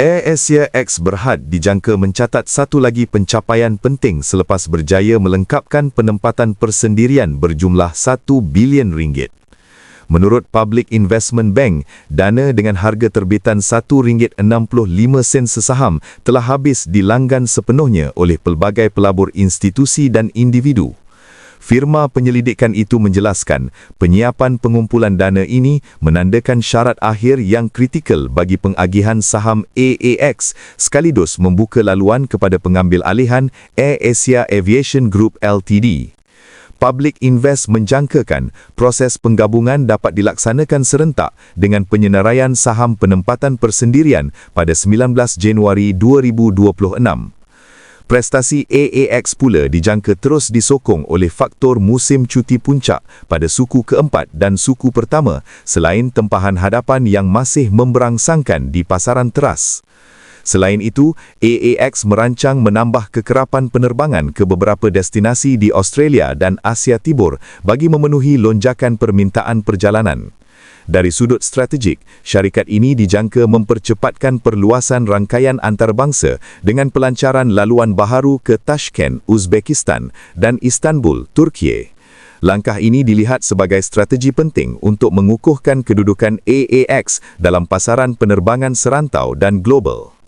AirAsia X Berhad dijangka mencatat satu lagi pencapaian penting selepas berjaya melengkapkan penempatan persendirian berjumlah 1 bilion ringgit. Menurut Public Investment Bank, dana dengan harga terbitan RM1.65 sesaham telah habis dilanggan sepenuhnya oleh pelbagai pelabur institusi dan individu. Firma penyelidikan itu menjelaskan, penyiapan pengumpulan dana ini menandakan syarat akhir yang kritikal bagi pengagihan saham AAX sekaligus membuka laluan kepada pengambil alihan Air Asia Aviation Group Ltd. Public Invest menjangkakan proses penggabungan dapat dilaksanakan serentak dengan penyenaraian saham penempatan persendirian pada 19 Januari 2026. Prestasi AAX pula dijangka terus disokong oleh faktor musim cuti puncak pada suku keempat dan suku pertama selain tempahan hadapan yang masih memberangsangkan di pasaran teras. Selain itu, AAX merancang menambah kekerapan penerbangan ke beberapa destinasi di Australia dan Asia Tibur bagi memenuhi lonjakan permintaan perjalanan. Dari sudut strategik, syarikat ini dijangka mempercepatkan perluasan rangkaian antarabangsa dengan pelancaran laluan baharu ke Tashkent, Uzbekistan dan Istanbul, Turki. Langkah ini dilihat sebagai strategi penting untuk mengukuhkan kedudukan AAX dalam pasaran penerbangan serantau dan global.